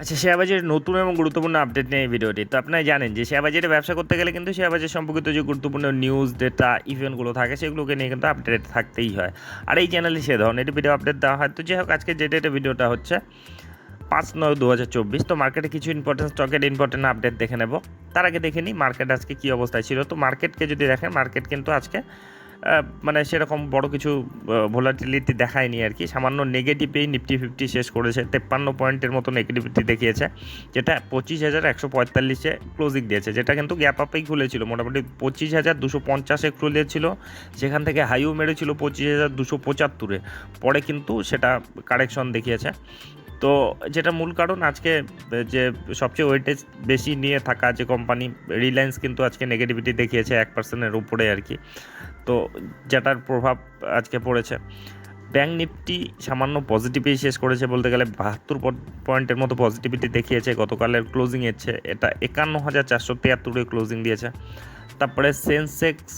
আচ্ছা শেয়ার বাজারের নতুন এবং গুরুত্বপূর্ণ আপডেট নিয়ে এই ভিডিওটি। তো আপনারা জানেন যে শেয়ার বাজারে ব্যবসা করতে গেলে কিন্তু শেয়ার বাজার সম্পর্কিত যে গুরুত্বপূর্ণ নিউজ ডেটা ইভেন্টগুলো থাকে, সেগুলোকে নিয়ে কিন্তু আপডেট থাকতেই হয়। আর এই চ্যানেলে সে ধরনের ভিডিও আপডেট দেওয়া হয়। তো যাই হোক, আজকে যে ডেটে ভিডিওটা হচ্ছে, পাঁচ নয় দু হাজার চব্বিশ, তো মার্কেটে কিছু ইম্পর্টেন্ট স্টকের ইম্পর্টেন্ট আপডেট দেখে নেব। তার আগে দেখে নিই মার্কেট আজকে কী অবস্থায় ছিল। তো মার্কেটকে যদি দেখেন মার্কেট কিন্তু আজকে মানে সেরকম বড় কিছু ভোলাটিলিটি দেখায়নি আর কি। সামান্য নেগেটিভেই নিফটি ফিফটি শেষ করেছে, তেপ্পান্ন পয়েন্টের মতো নেগেটিভিটি দেখিয়েছে, যেটা পঁচিশ হাজার একশো পঁয়তাল্লিশে ক্লোজিং দিয়েছে, যেটা কিন্তু গ্যাপ আপেই খুলেছিল। মোটামুটি পঁচিশ হাজার দুশো পঞ্চাশে খুলেছিল, সেখান থেকে হাইও মেরেছিল পঁচিশ হাজার দুশো পঁচাত্তরে। পরে কিন্তু সেটা কারেকশন দেখিয়েছে। তো যেটা মূল কারণ, আজকে যে সবচেয়ে ওয়েটেজ বেশি নিয়ে থাকা যে কোম্পানি রিলায়েন্স কিন্তু আজকে নেগেটিভিটি দেখিয়েছে এক পার্সেন্টের উপরে আর কি। তো যেটার প্রভাব আজকে পড়েছে। ব্যাঙ্ক নিফটি সামান্য পজিটিভই শেষ করেছে বলতে গেলে বাহাত্তর পয়েন্টের মতো পজিটিভিটি দেখিয়েছে। গতকালের ক্লোজিং এসছে এটা একান্ন হাজার চারশো তিয়াত্তরে ক্লোজিং দিয়েছে। তারপরে সেন্সেক্স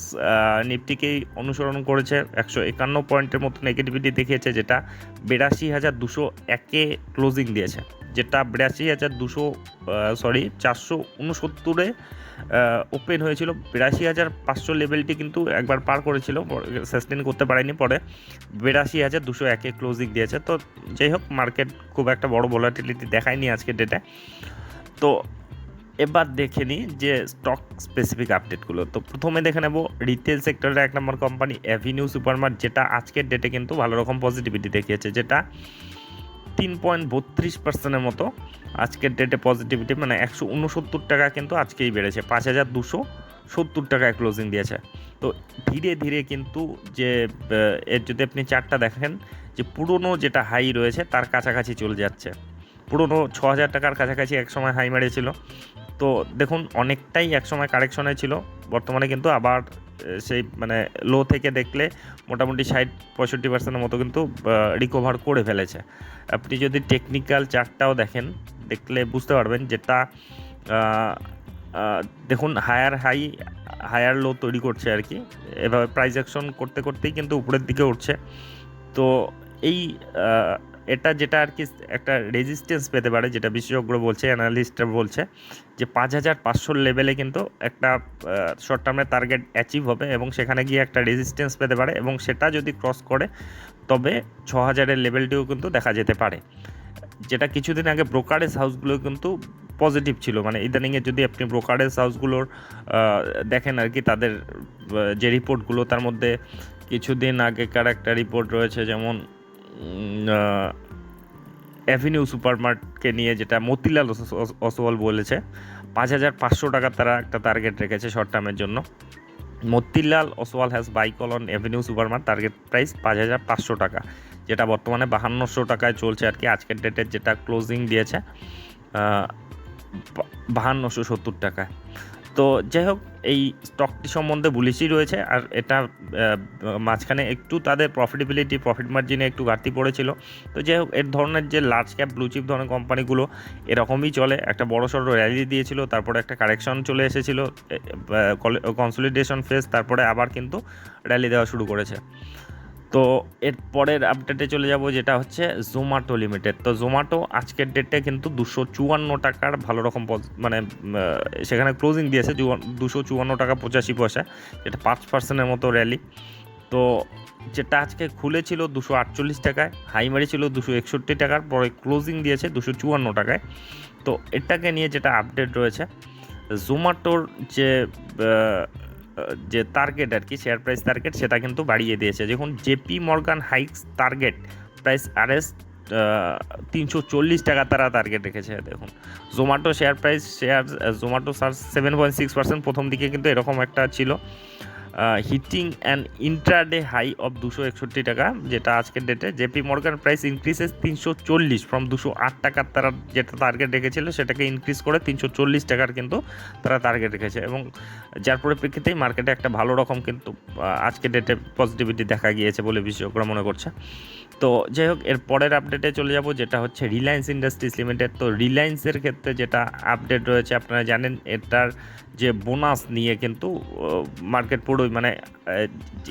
নিফটিকেই অনুসরণ করেছে। একশো একান্ন পয়েন্টের মতো নেগেটিভিটি দেখিয়েছে, যেটা বিরাশি হাজার দুশো একে ক্লোজিং দিয়েছে। যেটা বিরাশি হাজার দুশো সরি চারশো উনসত্তরে ওপেন হয়েছিল। বিরাশি হাজার পাঁচশো লেভেলটি কিন্তু একবার পার করেছিল সাস্টেন করতে পারেনি, পরে বিরাশি হাজার দুশো একে ক্লোজিং দিয়েছে। তো যাই হোক মার্কেট খুব একটা বড় ভোলাটিলিটি দেখায়নি আজকে ডেটে তো এবার দেখে নিই যে স্টক স্পেসিফিক আপডেটগুলো তো প্রথমে দেখে নেব রিটেল সেক্টরের এক নম্বর কোম্পানি অ্যাভিনিউ সুপারমার্ট যেটা আজকের ডেটে কিন্তু ভালো রকম পজিটিভিটি দেখিয়েছে, যেটা তিন পয়েন্ট বত্রিশ পার্সেন্টের মতো আজকের ডেটে পজিটিভিটি মানে একশো উনসত্তর টাকা কিন্তু আজকেই বেড়েছে, পাঁচ হাজার দুশো সত্তর টাকায় ক্লোজিং দিয়েছে। তো ধীরে ধীরে কিন্তু যে এর যদি আপনি চারটা দেখেন, যে পুরনো যেটা হাই রয়েছে, তার কাছাকাছি চলে যাচ্ছে। পুরনো ছ হাজার টাকার কাছাকাছি একসময় হাই মেরেছিল তো দেখুন, অনেকটাই একসময় কারেকশনে ছিল। বর্তমানে কিন্তু আবার সেই মানে লো থেকে দেখলে মোটামুটি ষাট, পঁয়ষট্টি পার্সেন্টের মতো কিন্তু রিকভার করে ফেলেছে। আপনি যদি টেকনিক্যাল চার্টটাও দেখেন, দেখলে বুঝতে পারবেন যেটা দেখুন হায়ার হাই হায়ার লো তৈরি করছে আর কি। এভাবে প্রাইস অ্যাকশন করতে, করতেই কিন্তু উপরের দিকে উঠছে। তো এই এটা যেটা আর কি একটা রেজিস্ট্যান্স পেতে পারে, যেটা বিশেষজ্ঞ বলছে অ্যানালিস্টরা বলছে, যে পাঁচ হাজার পাঁচশোর লেভেলে কিন্তু একটা শর্ট টার্মের টার্গেট অ্যাচিভ হবে এবং সেখানে গিয়ে একটা রেজিস্ট্যান্স পেতে পারে এবং সেটা যদি ক্রস করে, তবে ছ হাজারের লেভেলটিও কিন্তু দেখা যেতে পারে। যেটা কিছুদিন আগে ব্রোকারেজ হাউসগুলো কিন্তু পজিটিভ ছিল মানে ইদানিংয়ে যদি আপনি ব্রোকারেজ হাউসগুলোর দেখেন আর কি তাদের যে রিপোর্টগুলো তার মধ্যে কিছুদিন আগেকার একটা রিপোর্ট রয়েছে, যেমন অ্যাভিনিউ সুপারমার্টকে নিয়ে যেটা মতিলাল ওস- বলেছে, পাঁচ হাজার পাঁচশো টাকা তারা একটা টার্গেট রেখেছে শর্ট টার্মের জন্য। Motilal Oswal has buy call on Avenue supermart target price পাঁচ হাজার পাঁচশো টাকা, যেটা বর্তমানে বাহান্নশো টাকায় চলছে আর কি, আজকের ডেটের যেটা ক্লোজিং দিয়েছে বাহান্নশো সত্তর টাকায়। তো যাই হোক, এই স্টকটি সম্বন্ধে বুলিশই রয়েছে আর এটা মাঝখানে একটু তাদের প্রফিটেবিলিটি প্রফিট মার্জিনে একটু ঘাটতি পড়েছিল। তো যাই হোক, এর ধরনের যে লার্জ ক্যাপ ব্লুচিপ ধরনের কোম্পানিগুলো এরকমই চলে। একটা বড় সড়ো র্যালি দিয়েছিল, তারপরে একটা কারেকশন চলে এসেছিল কনসলিডেশন ফেজ তারপরে আবার কিন্তু র্যালি দেওয়া শুরু করেছে। তো এর পরের আপডেটে চলে যাব, যেটা হচ্ছে জোম্যাটো লিমিটেড তো জোম্যাটো আজকের ডেটে কিন্তু দুশো চুয়ান্ন টাকার ভালো রকম মানে সেখানে ক্লোজিং দিয়েছে দুশো চুয়ান্ন টাকা পঁচাশি পয়সা, যেটা পাঁচ পার্সেন্টের মতো র্যালি তো যেটা আজকে খুলেছিল দুশো আটচল্লিশ টাকায় হাই মারিছিল দুশো একষট্টি টাকার, পরে ক্লোজিং দিয়েছে দুশো চুয়ান্ন টাকায়। তো এটাকে নিয়ে যেটা আপডেট রয়েছে জোম্যাটোর যে যে টার্গেট আর কি শেয়ার প্রাইস টার্গেট সেটা কিন্তু বাড়িয়ে দিয়েছে। দেখুন JP Morgan hikes target price R S তিনশো চল্লিশ টাকা তারা টার্গেট রেখেছে, দেখুন। Zomato share price share Zomato সার সেভেন পয়েন্ট সিক্স পার্সেন্ট প্রথম দিকে কিন্তু এরকম একটা ছিল। Hitting and intraday high of দুশো একষট্টি টাকা, যেটা আজকের ডেটে জেপি মর্গান প্রাইস ইনক্রিসেস তিনশো চল্লিশ ফ্রম দুশো আট টাকার তারা যেটা টার্গেট রেখেছিল, সেটাকে ইনক্রিজ করে তিনশো চল্লিশ টাকার কিন্তু তারা টার্গেট রেখেছে। এবং যার পরিপ্রেক্ষিতেই মার্কেটে একটা ভালো রকম কিন্তু আহ, আজকের ডেটে পজিটিভিটি দেখা গিয়েছে বলে বিশেষজ্ঞরা মনে করছে। তো যাই হোক এর পরের আপডেটে চলে যাব যেটা হচ্ছে রিলায়েন্স ইন্ডাস্ট্রিজ লিমিটেড তো রিলায়েন্সের ক্ষেত্রে যেটা আপডেট রয়েছে আপনারা জানেন এটার যে বোনাস নিয়ে কিন্তু মার্কেট পুরো ওই মানে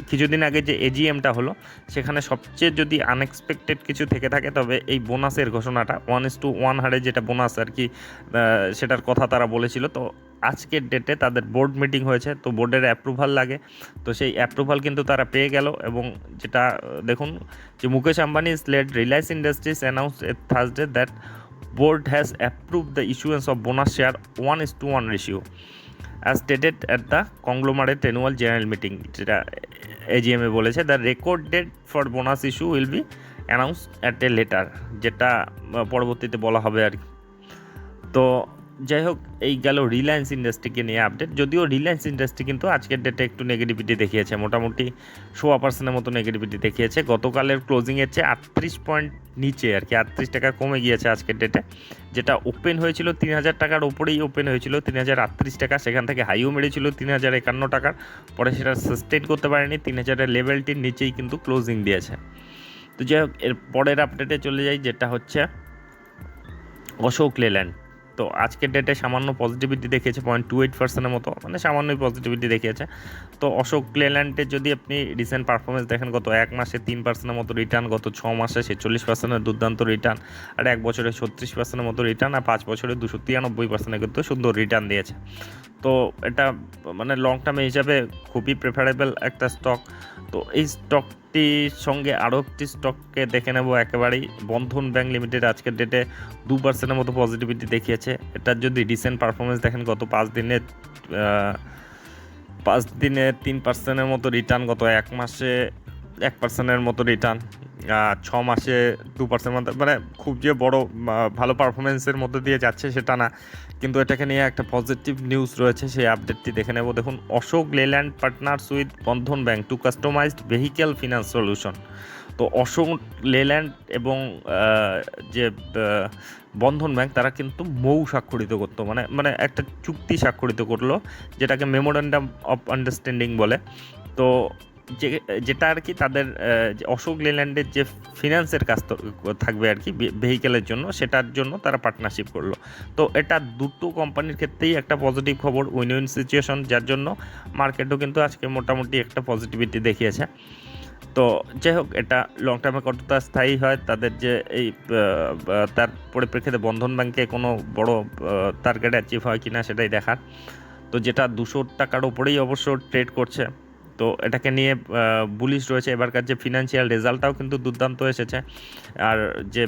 কিছুদিন আগে যে এজিএমটা হলো সেখানে সবচেয়ে যদি আনএক্সপেক্টেড কিছু থেকে থাকে তবে এই বোনাসের ঘোষণাটা ওয়ান ইস টু ওয়ান হারে যেটা বোনাস আর কি সেটার কথা তারা বলেছিল। তো আজকের ডেটে তাদের বোর্ড মিটিং হয়েছে, তো বোর্ডের অ্যাপ্রুভাল লাগে। তো সেই অ্যাপ্রুভাল কিন্তু তারা পেয়ে গেল এবং যেটা দেখুন, যে Mukesh Ambani is led Reliance Industries announce a Thursday that board has approve the issuance of bonus share 1 is to 1 ratio as stated at the conglomerate annual general meeting যেটা এজিএমে বলেছে। The record date for bonus issue will be announce at a later যেটা পরবর্তীতে বলা হবে আর কি। তো যাই হোক এই গেল রিলায়েন্স ইন্ডাস্ট্রিকে নিয়ে আপডেট যদিও রিলায়েন্স ইন্ডাস্ট্রি কিন্তু আজকের ডেটে একটু নেগেটিভিটি দেখিয়েছে, মোটামুটি সোয়া পার্সেন্টের মতো নেগেটিভিটি দেখিয়েছে। গতকালের ক্লোজিংয়ের চেয়ে আটত্রিশ পয়েন্ট নিচে আর কি, আটত্রিশ টাকা কমে গিয়েছে আজকের ডেটে যেটা ওপেন হয়েছিল তিন হাজার টাকার ওপরেই ওপেন হয়েছিল, তিন হাজার আটত্রিশ টাকা। সেখান থেকে হাইও মেরেছিল তিন হাজার একান্ন টাকার। পরে সেটা সাস্টেন করতে পারেনি, তিন হাজারের লেভেলটির নিচেই কিন্তু ক্লোজিং দিয়েছে। তো যাই হোক, এর পরের আপডেটে চলে যাই, যেটা হচ্ছে অশোক লেল্যান্ড তো আজকের ডেটে সামান্য পজিটিভিটি দেখিয়েছে পয়েন্ট টু এইট পার্সেন্টের মতো মানে সামান্যই পজিটিভিটি দেখিয়েছে। তো অশোক লেল্যান্ডের যদি আপনি রিসেন্ট পারফরমেন্স দেখেন, গত এক মাসে তিন পার্সেন্টের মতো রিটার্ন গত ছ মাসে ছেচল্লিশ পার্সেন্টের দুর্দান্ত রিটার্ন আর এক বছরে ছত্রিশ পার্সেন্টের মতো রিটার্ন আর পাঁচ বছরে দুশো তিরানব্বই পার্সেন্টের কিন্তু সুন্দর রিটার্ন দিয়েছে। তো এটা মানে লং টার্মে হিসাবে খুবই প্রেফারেবল একটা স্টক তো এই স্টকটির সঙ্গে আরও একটি স্টককে দেখে নেব একেবারেই। বন্ধন ব্যাংক লিমিটেড আজকের ডেটে দু পার্সেন্টের মতো পজিটিভিটি দেখিয়েছে। এটার যদি রিসেন্ট পারফরমেন্স দেখেন, গত পাঁচ দিনে পাঁচ দিনে তিন পার্সেন্টের মতো রিটার্ন গত এক মাসে এক পার্সেন্টের মতো রিটার্ন ছ মাসে দু পার্সেন্ট মানে খুব যে বড় ভালো পারফরমেন্সের মধ্যে দিয়ে যাচ্ছে সেটা না। কিন্তু এটাকে নিয়ে একটা পজিটিভ নিউজ রয়েছে, সেই আপডেটটি দেখে নেব। দেখুন, Ashok Leyland partners with Bandhan bank to customised vehicle finance solution তো অশোক লেল্যান্ড এবং যে বন্ধন ব্যাংক, তারা কিন্তু মৌ স্বাক্ষরিত করতো। মানে মানে একটা চুক্তি স্বাক্ষরিত করল, যেটাকে মেমোরেন্ডাম অফ আন্ডারস্ট্যান্ডিং বলে। তো যে, যেটা আর কি তাদের অশোক লেল্যান্ডের যে ফিনান্সের কাজ থাকবে আর কি ভেহিকেলের জন্য, সেটার জন্য তারা পার্টনারশিপ করল। তো এটা দুটো কোম্পানির ক্ষেত্রেই একটা পজিটিভ খবর উইন উইন সিচুয়েশন যার জন্য মার্কেটও কিন্তু আজকে মোটামুটি একটা পজিটিভিটি দেখিয়েছে। তো যাই হোক, এটা লং টার্মে কতটা স্থায়ী হয়, তাদের যে এই তার পরিপ্রেক্ষিতে বন্ধন ব্যাংকে কোনো বড় টার্গেট অ্যাচিভ হয় কিনা সেটাই দেখার। তো যেটা দুশো টাকার উপরেই অবশ্য ট্রেড করছে। তো এটাকে নিয়ে বুলিশ রয়েছে। এবারকার যে ফিনান্সিয়াল রেজাল্টটাও কিন্তু দুর্দান্ত এসেছে। আর যে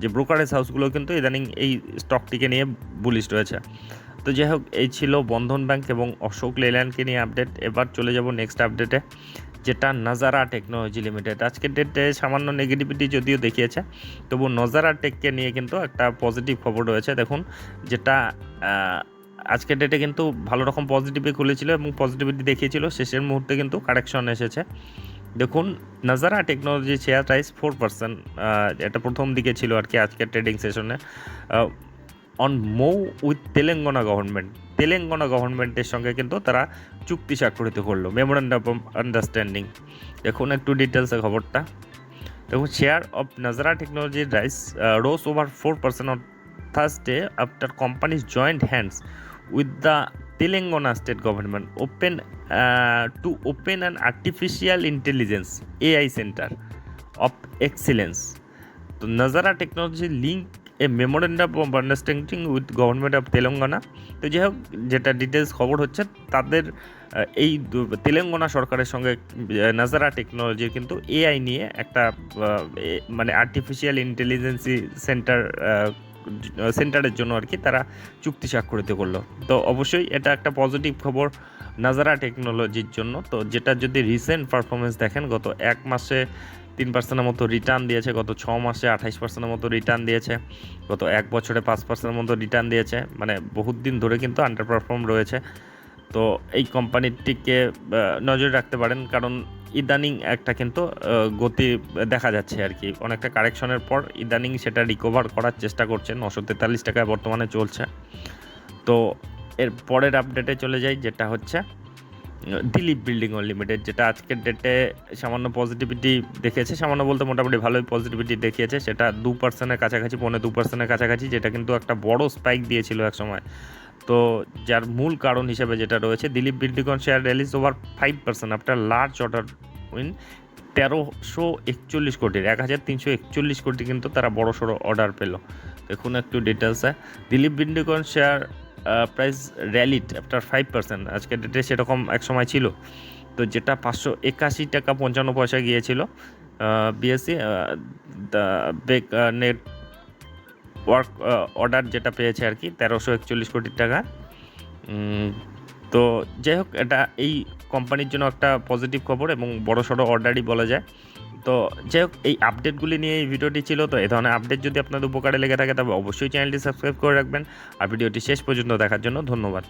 যে ব্রোকারেজ হাউসগুলো কিন্তু ইদানিং এই স্টকটিকে নিয়ে বুলিশ রয়েছে। তো যাই হোক, এই ছিল বন্ধন ব্যাংক এবং অশোক লেল্যান্ডকে নিয়ে আপডেট এবার চলে যাব নেক্সট আপডেটে যেটা নাজারা টেকনোলজি লিমিটেড আজকের ডেটে সামান্য নেগেটিভিটি যদিও দেখিয়েছে, তবু নজারা টেককে নিয়ে কিন্তু একটা পজিটিভ খবর রয়েছে। দেখুন, যেটা আজকের ডেটে কিন্তু ভালো রকম পজিটিভই খুলেছিল এবং পজিটিভিটি দেখিয়েছিল। শেষের মুহূর্তে কিন্তু কারেকশন এসেছে। দেখুন Nazara technology share price four percent এটা প্রথম দিকে ছিল আর কি আজকের ট্রেডিং সেশনে on MoU with Telangana government Telangana গভর্নমেন্টের সঙ্গে কিন্তু তারা চুক্তি স্বাক্ষরিত করল মেমোরেন্ডাম আন্ডারস্ট্যান্ডিং দেখুন একটু ডিটেলসে খবরটা। দেখুন share of Nazara technology rise rose over four percent on Thursday after companies joint hands with the Telangana state government open to open an artificial intelligence AI centre of excellence তো Nazara technology link a memorandum of understanding with government of Telangana তো যাই হোক, যেটা details খবর হচ্ছে, তাদের এই তেলেঙ্গানা সরকারের সঙ্গে নাজারা টেকনোলজির কিন্তু এআই নিয়ে একটা মানে আর্টিফিশিয়াল ইন্টেলিজেন্সি সেন্টার সেন্টারের জন্য আর কি তারা চুক্তি স্বাক্ষরিত করল। তো অবশ্যই এটা একটা পজিটিভ খবর নাজারা টেকনোলজির জন্য। তো যেটা যদি রিসেন্ট পারফরমেন্স দেখেন, গত এক মাসে তিন পার্সেন্টের মতো রিটার্ন দিয়েছে, গত ছ মাসে আঠাইশ পার্সেন্টের মতো রিটার্ন দিয়েছে, গত এক বছরে পাঁচ পার্সেন্টের মতো রিটার্ন দিয়েছে। মানে বহুত দিন ধরে কিন্তু আন্ডার পারফর্ম রয়েছে। তো এই কোম্পানিটিকে নজরে রাখতে পারেন, কারণ ইদানিং একটা কিন্তু গতি দেখা যাচ্ছে আর কি। অনেকটা কারেকশনের পর ইদানিং সেটা রিকভার করার চেষ্টা করছে নশো তেতাল্লিশ টাকায় বর্তমানে চলছে। তো এর পরের আপডেটে চলে যাই, যেটা হচ্ছে দিলীপ বিল্ডিং লিমিটেড যেটা আজকের ডেটে সামান্য পজিটিভিটি দেখিয়েছে। সামান্য বলতে মোটামুটি ভালোই পজিটিভিটি দেখিয়েছে। সেটা দু পার্সেন্টের কাছাকাছি, পৌনে দু পার্সেন্টের কাছাকাছি, যেটা কিন্তু একটা বড় স্পাইক দিয়েছিল এক সময় তো যার মূল কারণ হিসেবে যেটা রয়েছে, Dilip Buildcon share rallies over five percent after large order win তেরোশো একচল্লিশ কোটির, এক হাজার তিনশো একচল্লিশ কোটি কিন্তু তারা বড় সড়ো অর্ডার পেল। দেখুন একটু ডিটেলসে Dilip Buildcon share price rallied after five percent আজকের ডেটে সেরকম এক সময় ছিল। তো যেটা পাঁচশো একাশি টাকা পঞ্চান্ন পয়সা গিয়েছিল বিএসসি বেক নেট ওয়ার্ক অর্ডার যেটা পেয়েছে আর কি, তেরোশো একচল্লিশ কোটি টাকা। তো যাই হোক, এটা এই কোম্পানির জন্য একটা পজিটিভ খবর এবং বড় সড়ো অর্ডারই বলা যায়। তো যাই হোক, এই আপডেটগুলি নিয়ে এই ভিডিওটি ছিল, তো এ ধরনের আপডেট যদি আপনাদের উপকারে লেগে থাকে, তবে অবশ্যই চ্যানেলটি সাবস্ক্রাইব করে রাখবেন। আর ভিডিওটি শেষ পর্যন্ত দেখার জন্য ধন্যবাদ।